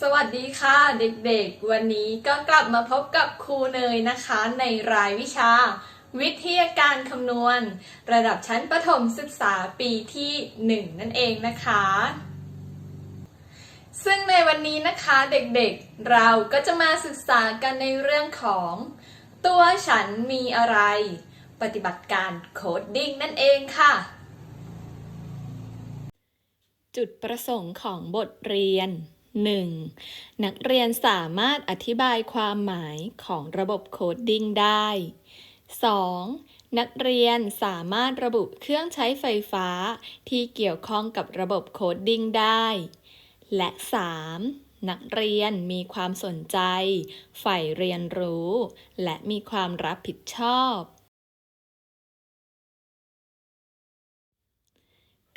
สวัสดีค่ะเด็กๆ วันนี้ก็กลับมาพบกับครูเนยนะคะ ในรายวิชา วิทยาการคำนวณ ระดับชั้นประถมศึกษาปีที่ 1 นั่นเองนะคะ ซึ่งในวันนี้นะคะเด็กๆ เราก็จะมาศึกษากันในเรื่องของ ตัวฉันมีอะไร ปฏิบัติการโคดดิ้งนั่นเองค่ะ จุดประสงค์ของบทเรียน 1. นักเรียนสามารถอธิบายความหมายของระบบโคดดิ้งได้ 2. นักเรียนสามารถระบุเครื่องใช้ไฟฟ้าที่เกี่ยวข้องกับระบบโคดดิ้งได้ และ 3. นักเรียนมีความสนใจ ใฝ่เรียนรู้ และมีความรับผิดชอบ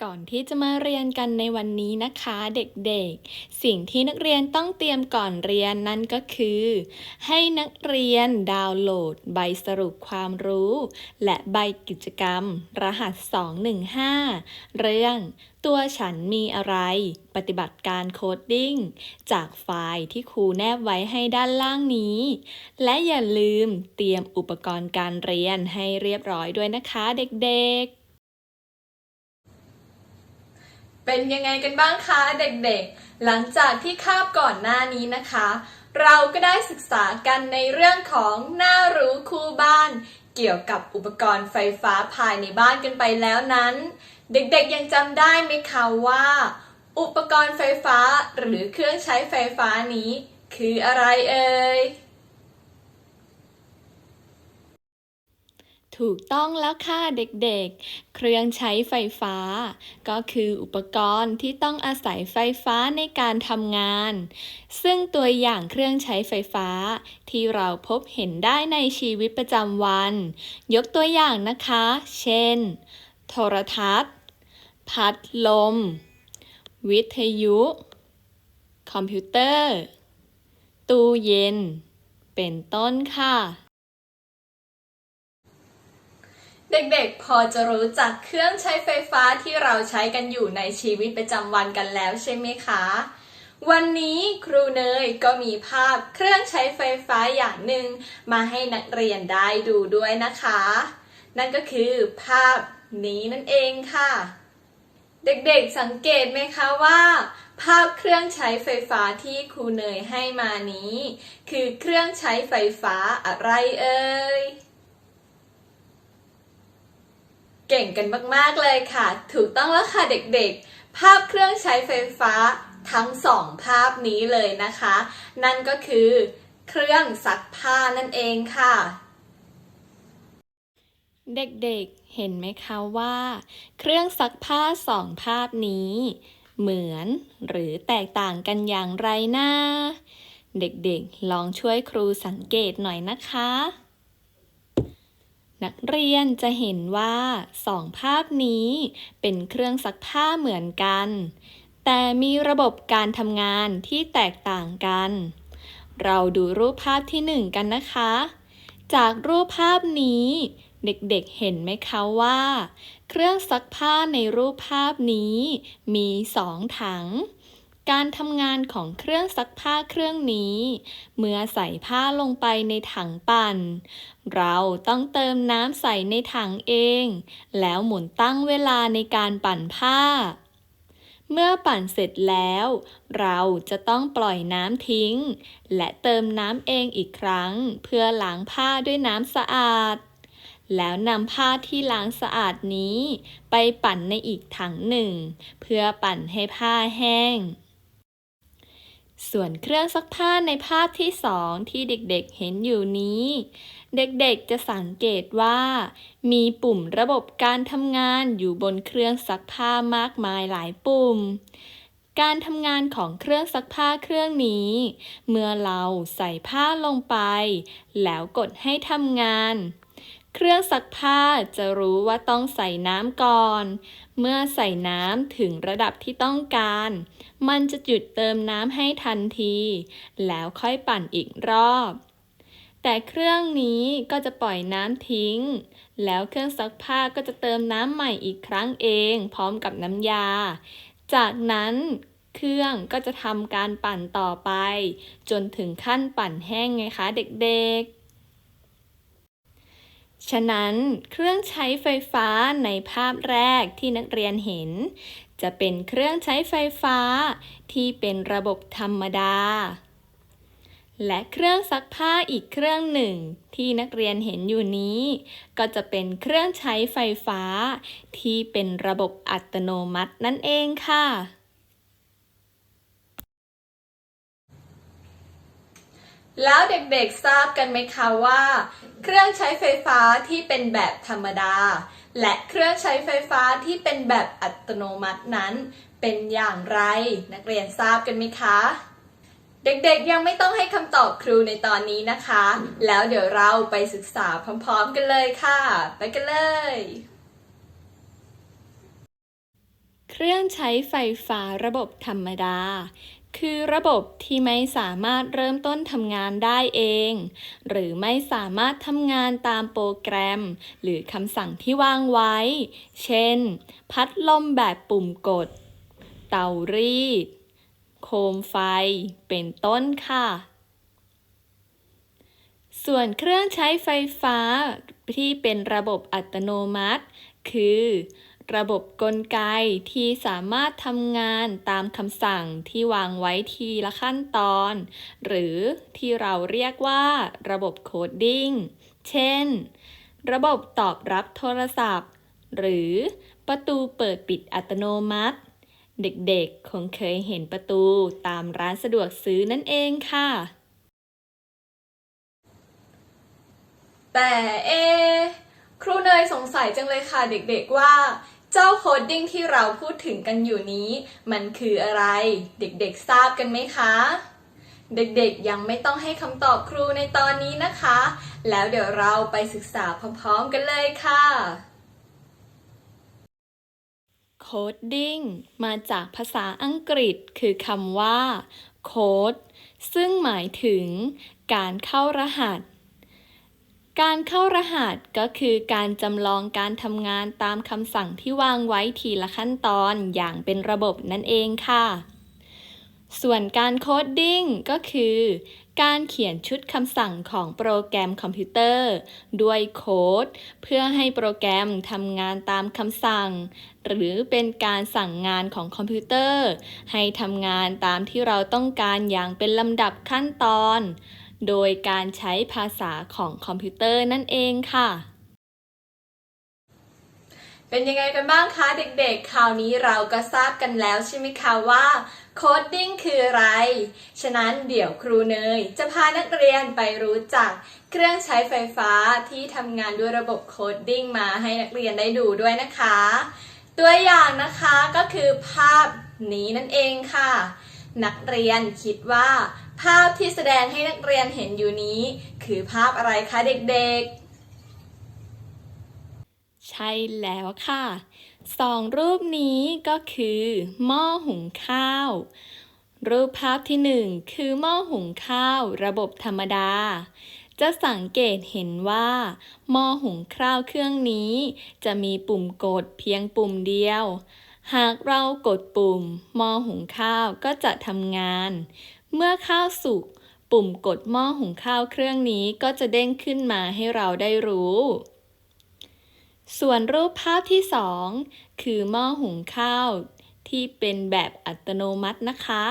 ก่อนที่จะมาเรียนกันในวันนี้นะคะเด็กๆ สิ่งที่นักเรียนต้องเตรียมก่อนเรียนนั่นก็คือ ให้นักเรียนดาวน์โหลดใบสรุปความรู้ และใบกิจกรรม รหัส 215 เรื่อง ตัวฉันมีอะไร ปฏิบัติการโคดดิ้ง จากไฟล์ที่ครูแนบไว้ให้ด้านล่างนี้ และอย่าลืมเตรียมอุปกรณ์การเรียนให้เรียบร้อยด้วยนะคะเด็กๆ เป็นยังไงกันบ้างคะเด็กๆ หลังจากที่คาบก่อนหน้านี้นะคะ เราก็ได้ศึกษากันในเรื่องของหน้ารู้คู่บ้าน เกี่ยวกับอุปกรณ์ไฟฟ้าภายในบ้านกันไปแล้วนั้น เด็กๆยังจำได้ไหมคะว่า อุปกรณ์ไฟฟ้าหรือเครื่องใช้ไฟฟ้านี้ คืออะไรเอ่ย ถูกต้องแล้วค่ะเด็กๆ เครื่องใช้ไฟฟ้า ก็คืออุปกรณ์ที่ต้องอาศัยไฟฟ้าในการทำงาน ซึ่งตัวอย่างเครื่องใช้ไฟฟ้า ที่เราพบเห็นได้ในชีวิตประจำวัน ยกตัวอย่างนะคะ เช่น โทรทัศน์ พัดลม วิทยุ คอมพิวเตอร์ ตู้เย็น เป็นต้นค่ะ เด็กๆ พอจะรู้จักเครื่องใช้ไฟฟ้าที่เราใช้กันอยู่ในชีวิตประจำวันกันแล้วใช่ไหมคะ วันนี้ครูเนยก็มีภาพเครื่องใช้ไฟฟ้าอย่างหนึ่งมาให้นักเรียนได้ดูด้วยนะคะ นั่นก็คือภาพนี้นั่นเองค่ะ เด็กๆ สังเกตไหมคะว่า ภาพเครื่องใช้ไฟฟ้าที่ครูเนยให้มานี้ คือเครื่องใช้ไฟฟ้าอะไรเอ่ย เก่งกันมากๆเลยค่ะ ถูกต้องแล้วค่ะเด็กๆ ภาพเครื่องใช้ไฟฟ้าทั้งสองภาพนี้เลยนะคะ นั่นก็คือเครื่องซักผ้านั่นเองค่ะ เด็กๆ เห็นไหมคะว่า เครื่องซักผ้าสองภาพนี้ เหมือนหรือแตกต่างกันอย่างไรนะเด็กๆ ลองช่วยครูสังเกตหน่อยนะคะ นักเรียนจะเห็นว่าสองภาพนี้เป็นเครื่องซักผ้าเหมือนกัน แต่มีระบบการทำงานที่แตกต่างกัน เราดูรูปภาพที่หนึ่งกันนะคะ จากรูปภาพนี้ เด็กๆเห็นไหมคะว่า เครื่องซักผ้าในรูปภาพนี้ มีสองถัง การทำงานของเครื่องซักผ้าเครื่องนี้ เมื่อใส่ผ้าลงไปในถังปั่น เราต้องเติมน้ำใส่ในถังเอง แล้วหมุนตั้งเวลาในการปั่นผ้า เมื่อปั่นเสร็จแล้ว เราจะต้องปล่อยน้ำทิ้ง และเติมน้ำเองอีกครั้ง เพื่อล้างผ้าด้วยน้ำสะอาด แล้วนำผ้าที่ล้างสะอาดนี้ ไปปั่นในอีกถังหนึ่ง เพื่อปั่นให้ผ้าแห้ง ส่วนเครื่องซักผ้าในภาพที่สองที่เด็กๆเห็นอยู่นี้ เด็กๆจะสังเกตว่า มีปุ่มระบบการทำงานอยู่บนเครื่องซักผ้ามากมายหลายปุ่ม การทำงานของเครื่องซักผ้าเครื่องนี้ เมื่อเราใส่ผ้าลงไป แล้วกดให้ทำงาน เครื่องซักผ้าจะรู้ว่าต้องใส่น้ำก่อน เมื่อใส่น้ำถึงระดับที่ต้องการ มันจะหยุดเติมน้ำให้ทันที แล้วค่อยปั่นอีกรอบ แต่เครื่องนี้ก็จะปล่อยน้ำทิ้ง แล้วเครื่องซักผ้าก็จะเติมน้ำใหม่อีกครั้งเองพร้อมกับน้ำยา จากนั้นเครื่องก็จะทำการปั่นต่อไป จนถึงขั้นปั่นแห้งไงคะเด็กๆ ฉะนั้นเครื่องใช้ไฟฟ้าในภาพแรกที่นักเรียนเห็น จะเป็นเครื่องใช้ไฟฟ้าที่เป็นระบบธรรมดา และเครื่องซักผ้าอีกเครื่องหนึ่ง ที่นักเรียนเห็นอยู่นี้ ก็จะเป็นเครื่องใช้ไฟฟ้า ที่เป็นระบบอัตโนมัตินั่นเองค่ะ แล้วเด็กๆทราบกันไหมคะว่า เครื่องใช้ไฟฟ้าที่เป็นแบบธรรมดา และเครื่องใช้ไฟฟ้าที่เป็นแบบอัตโนมัตินั้น เป็นอย่างไร นักเรียนทราบกันไหมคะ เด็กๆยังไม่ต้องให้คำตอบครูในตอนนี้นะคะ แล้วเดี๋ยวเราไปศึกษาพร้อมๆกันเลยค่ะ ไปกันเลย เครื่องใช้ไฟฟ้าระบบธรรมดา คือระบบที่ไม่สามารถเริ่มต้นทำงานได้เอง หรือไม่สามารถทำงานตามโปรแกรม หรือคำสั่งที่วางไว้ เช่น พัดลมแบบปุ่มกด เตารีด โคมไฟ เป็นต้นค่ะ ส่วนเครื่องใช้ไฟฟ้าที่เป็นระบบอัตโนมัติ คือ ระบบกลไกที่สามารถทำงานตามคำสั่งที่วางไว้ทีละขั้นตอน หรือที่เราเรียกว่า ระบบโคดดิ้ง เช่น ระบบตอบรับโทรศัพท์ หรือประตูเปิดปิดอัตโนมัติ เด็กๆ คงเคยเห็นประตูตามร้านสะดวกซื้อนั่นเองค่ะ แต่เอครูเนยสงสัยจังเลยค่ะเด็กๆว่า จ้าโคดดิ้งที่เราพูดถึงกันอยู่นี้ มันคืออะไร เด็กๆทราบกันไหมคะ เด็กๆยังไม่ต้องให้คำตอบครูในตอนนี้นะคะ แล้วเดี๋ยวเราไปศึกษาพร้อมๆกันเลยค่ะโคดดิ้งมาจากภาษาอังกฤษคือคำว่าโคดซึ่งหมายถึงการเข้ารหัส การเข้ารหัสก็คือการจำลองการทำงานตามคำสั่งที่วางไว้ทีละขั้นตอนอย่างเป็นระบบนั่นเองค่ะ ส่วนการโคดดิ้งก็คือ การเขียนชุดคำสั่งของโปรแกรมคอมพิวเตอร์ ด้วยโค้ด เพื่อให้โปรแกรมทำงานตามคำสั่ง หรือเป็นการสั่งงานของคอมพิวเตอร์ ให้ทำงานตามที่เราต้องการอย่างเป็นลำดับขั้นตอน โดยการใช้ภาษาของคอมพิวเตอร์นั่นเองค่ะ เป็นยังไงกันบ้างคะเด็กๆ คราวนี้เราก็ทราบกันแล้วใช่ไหมคะว่าโคดดิ้งคืออะไร ฉะนั้นเดี๋ยวครูเนย จะพานักเรียนไปรู้จักเครื่องใช้ไฟฟ้าที่ทำงานด้วยระบบโคดดิ้งมาให้นักเรียนได้ดูด้วยนะคะ ตัวอย่างนะคะก็คือภาพนี้นั่นเองค่ะ นักเรียนคิดว่า ภาพที่แสดงให้นักเรียนเห็นอยู่นี้ คือภาพอะไรคะเด็กๆ ใช่แล้วค่ะ สองรูปนี้ก็คือหม้อหุงข้าว รูปภาพที่หนึ่งคือหม้อหุงข้าว ระบบธรรมดา จะสังเกตเห็นว่าหม้อหุงข้าวเครื่องนี้ จะมีปุ่มกดเพียงปุ่มเดียว หากเรากดปุ่มหม้อหุงข้าวก็จะทำงาน เมื่อข้าวสุก ปุ่มกดหม้อหุงข้าวเครื่องนี้ก็จะเด้งขึ้นมาให้เราได้รู้ ส่วนรูปภาพที่สองคือหม้อหุงข้าว ที่เป็นแบบอัตโนมัตินะคะ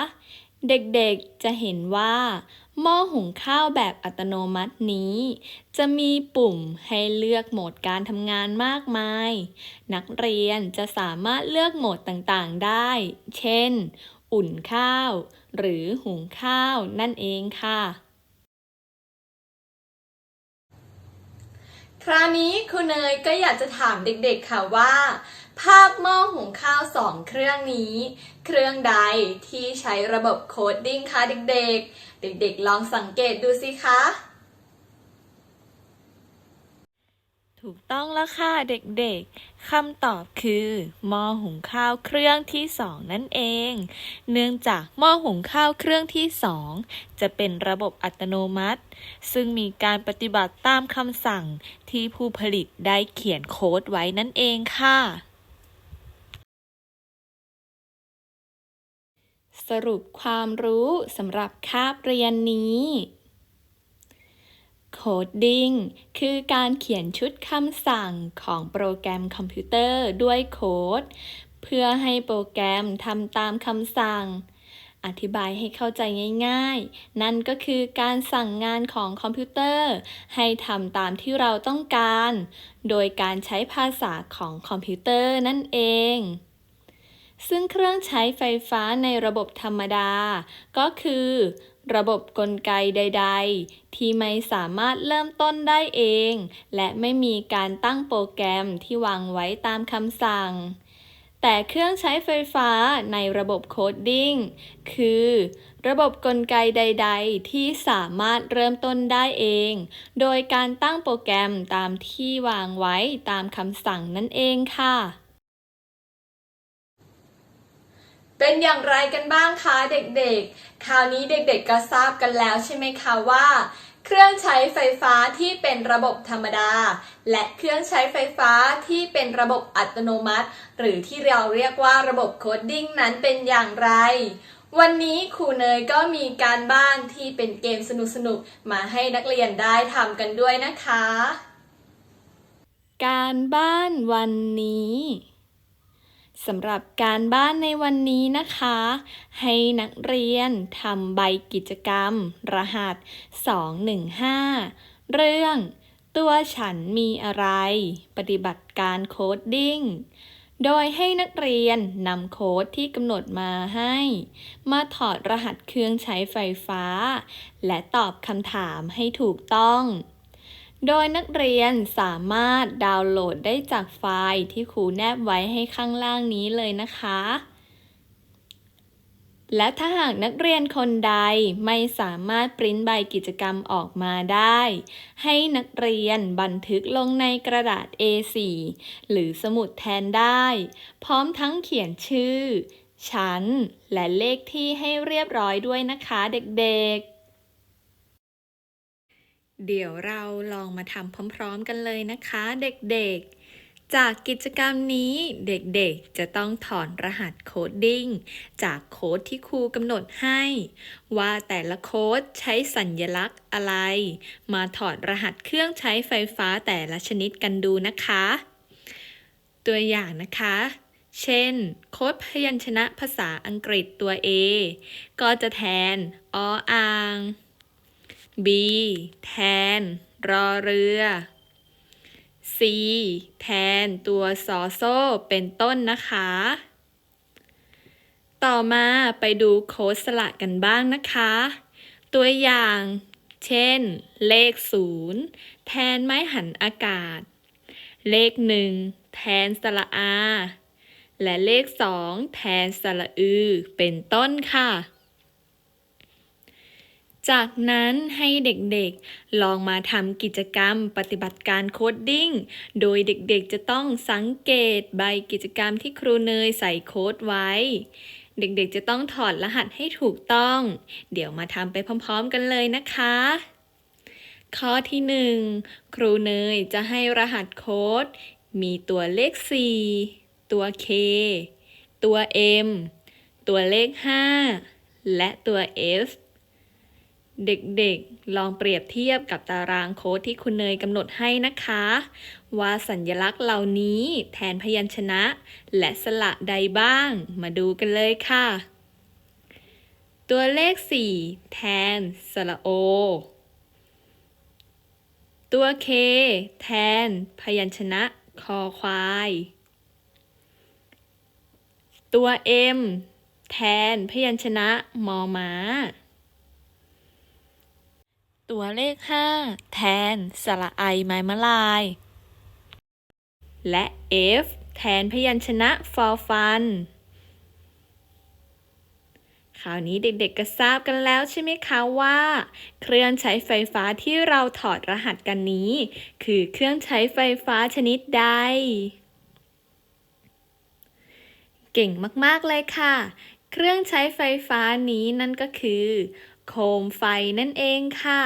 เด็กๆจะเห็นว่า หม้อหุงข้าวแบบอัตโนมัตินี้ จะมีปุ่มให้เลือกโหมดการทำงานมากมาย นักเรียนจะสามารถเลือกโหมดต่างๆได้ เช่น อุ่นข้าว หรือหุงข้าวนั่นเองค่ะ คราวนี้คุณเนยก็อยากจะถามเด็กๆค่ะว่า ภาพหม้อหุงข้าวสองเครื่องนี้ เครื่องใดที่ใช้ระบบโคดดิ้งคะเด็กๆ เด็กๆ ลองสังเกตดูสิคะ ถูกต้องแล้วค่ะเด็กๆ คำตอบคือหม้อหุงข้าวเครื่องที่สองนั่นเอง เนื่องจากหม้อหุงข้าวเครื่องที่สองจะเป็นระบบอัตโนมัติ ซึ่งมีการปฏิบัติตามคำสั่งที่ผู้ผลิตได้เขียนโค้ดไว้นั่นเองค่ะ สรุปความรู้สำหรับคาบเรียนนี้ โคดดิ้งคือการเขียนชุดคำสั่งของโปรแกรมคอมพิวเตอร์ด้วยโค้ด เพื่อให้โปรแกรมทำตามคำสั่ง อธิบายให้เข้าใจง่ายๆ นั่นก็คือการสั่งงานของคอมพิวเตอร์ ให้ทำตามที่เราต้องการ โดยการใช้ภาษาของคอมพิวเตอร์นั่นเองซึ่งเครื่องใช้ไฟฟ้าในระบบธรรมดา ก็คือ ระบบกลไกใด ๆ ที่ไม่สามารถเริ่มต้นได้เอง และไม่มีการตั้งโปรแกรมที่วางไว้ตามคำสั่ง แต่เครื่องใช้ไฟฟ้าในระบบโคดดิ้งคือระบบกลไกใด ๆ ที่สามารถเริ่มต้นได้เอง โดยการตั้งโปรแกรมตามที่วางไว้ตามคำสั่งนั่นเองค่ะ เป็นอย่างไรกันบ้างคะเด็กๆ คราวนี้เด็กๆก็ทราบกันแล้วใช่ไหมคะว่า เครื่องใช้ไฟฟ้าที่เป็นระบบธรรมดา และเครื่องใช้ไฟฟ้าที่เป็นระบบอัตโนมัติ หรือที่เราเรียกว่าระบบโคดดิ้งนั้นเป็นอย่างไร วันนี้ครูเนยก็มีการบ้านที่เป็นเกมสนุกๆ มาให้นักเรียนได้ทำกันด้วยนะคะ การบ้านวันนี้ สำหรับการบ้านในวันนี้นะคะ ให้นักเรียนทำใบกิจกรรม รหัส 215 เรื่อง ตัวฉันมีอะไร ปฏิบัติการโคดดิ้ง โดยให้นักเรียนนำโค้ดที่กำหนดมาให้ มาถอดรหัสเครื่องใช้ไฟฟ้า และตอบคำถามให้ถูกต้อง โดยนักเรียนสามารถดาวน์โหลดได้จากไฟล์ที่ครูแนบไว้ให้ข้างล่างนี้เลยนะคะ และถ้าหากนักเรียนคนใดไม่สามารถปริ้นใบกิจกรรมออกมาได้ ให้นักเรียนบันทึกลงในกระดาษ A4 หรือสมุดแทนได้ พร้อมทั้งเขียนชื่อ ชั้น และเลขที่ให้เรียบร้อยด้วยนะคะเด็กๆ เดี๋ยวเราลองมาทำพร้อม ๆ กันเลยนะคะเด็กๆ จากกิจกรรมนี้เด็กๆ จะต้องถอนรหัสโคดดิ้ง จากโค้ดที่ครูกำหนดให้ ว่าแต่ละโค้ดใช้สัญลักษณ์อะไร มาถอดรหัสเครื่องใช้ไฟฟ้าแต่ละชนิดกันดูนะคะ ตัวอย่างนะคะ เช่น โค้ดพยัญชนะภาษาอังกฤษตัว A ก็จะแทนออ่าง B แทน รอเรือ C แทนตัวซอโซ่เป็นต้นนะคะ ต่อมาไปดูโค้ดสระกันบ้างนะคะ ตัวอย่าง เช่น เลข 0 แทนไม้หันอากาศ เลข 1 แทนสระอา และเลข 2 แทนสระอือ เป็นต้นค่ะ จากนั้นให้เด็กๆ ลองมาทำกิจกรรมปฏิบัติการโคดดิ้ง โดยเด็กๆจะต้องสังเกตใบกิจกรรมที่ครูเนยใส่โค้ดไว้ เด็กๆจะต้องถอดรหัสให้ถูกต้อง เดี๋ยวมาทำไปพร้อมๆกันเลยนะคะ ข้อที่ 1 ครูเนยจะให้รหัสโค้ด มีตัวเลข 4 ตัว K ตัว M ตัวเลข 5 และตัว F เด็กๆ ลองเปรียบเทียบกับตารางโค้ดที่คุณเนยกำหนดให้นะคะ ว่าสัญลักษณ์เหล่านี้แทนพยัญชนะ และสระใดบ้าง มาดูกันเลยค่ะ ตัวเลข 4 แทนสระโอ ตัว K แทนพยัญชนะคอควาย ตัว M แทนพยัญชนะมอม้า ตัวเลข 5 แทน สระไอไม้มะลาย และ F แทนพยัญชนะฟอฟันคราวนี้เด็กๆ ก็ทราบกันแล้วใช่ไหมคะว่า เครื่องใช้ไฟฟ้าที่เราถอดรหัสกันนี้ คือเครื่องใช้ไฟฟ้าชนิดใด เก่งมากๆเลยค่ะ เครื่องใช้ไฟฟ้านี้นั่นก็คือ โคมไฟนั่นเองค่ะ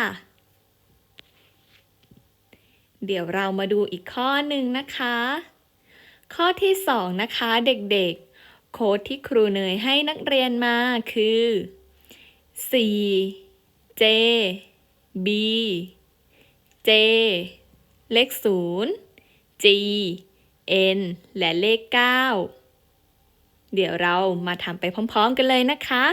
เดี๋ยวเรามาดูอีกข้อหนึ่งนะคะ ข้อที่สองนะคะเด็กๆ โค้ดที่ครูเนยให้นักเรียนมาคือ4 J B J เลข 0 G N และเลข 9 เดี๋ยวเรามาทำไปพร้อม ๆ กันเลยนะคะ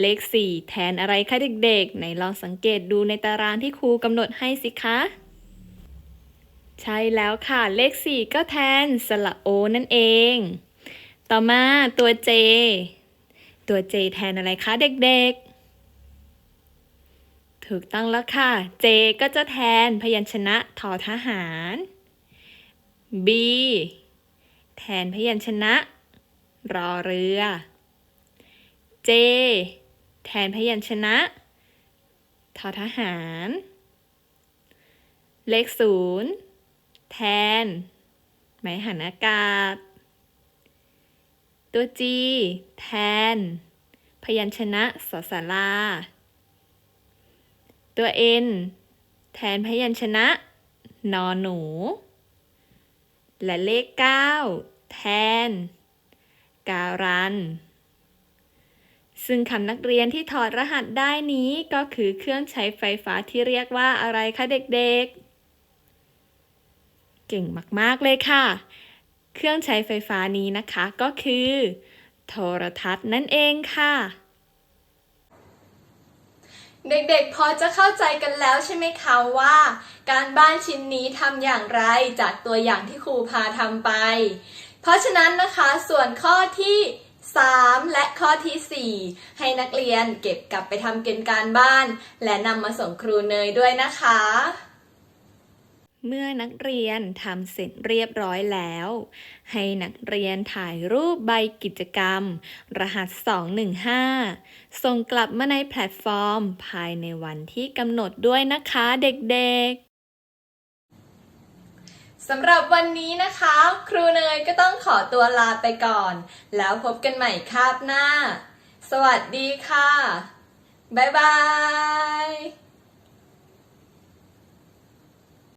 เลข 4 แทนอะไรคะเด็กๆไหนลองสังเกตดูในตารางที่ครูกำหนดให้สิคะ ใช่แล้วค่ะ เลข 4 ก็แทนสระโอนั่นเอง ต่อมาตัว J ตัว J แทนอะไรคะเด็กๆ ถูกต้องแล้วค่ะ J ก็จะแทนพยัญชนะทอทหาร B แทนพยัญชนะ รอเรือ J แทนพยัญชนะทอทหาร เลขศูนย์แทนไม้หันอากาศ ตัว G แทน พยัญชนะสสาราตัว N แทนพยัญชนะนอหนู และเลข 9 แทน การัน ซึ่งคำนักเรียนที่ถอดรหัสได้นี้ก็คือเครื่องใช้ไฟฟ้าที่เรียกว่าอะไรคะเด็กๆ เก่งมาก ๆ เลยค่ะ เครื่องใช้ไฟฟ้านี้นะคะก็คือ โทรทัศน์นั่นเองค่ะ เด็กๆ พอจะเข้าใจกันแล้วใช่ไหมคะว่า การบ้านชิ้นนี้ทำอย่างไรจากตัวอย่างที่ครูพาทำไป เพราะฉะนั้นนะคะส่วนข้อที่ 3 และข้อที่ 4 ให้นักเรียนเก็บกลับไปทำเกณฑ์การบ้าน และนำมาส่งครูเนยด้วยนะคะ เมื่อนักเรียนทำเสร็จเรียบร้อยแล้ว ให้นักเรียนถ่ายรูปใบกิจกรรม รหัส 215 ส่งกลับมาในแพลตฟอร์ม ภายในวันที่กำหนดด้วยนะคะเด็กๆ สำหรับวันนี้นะคะ ครูเนยก็ต้องขอตัวลาไปก่อน แล้วพบกันใหม่คาบหน้า สวัสดีค่ะ บ๊ายบาย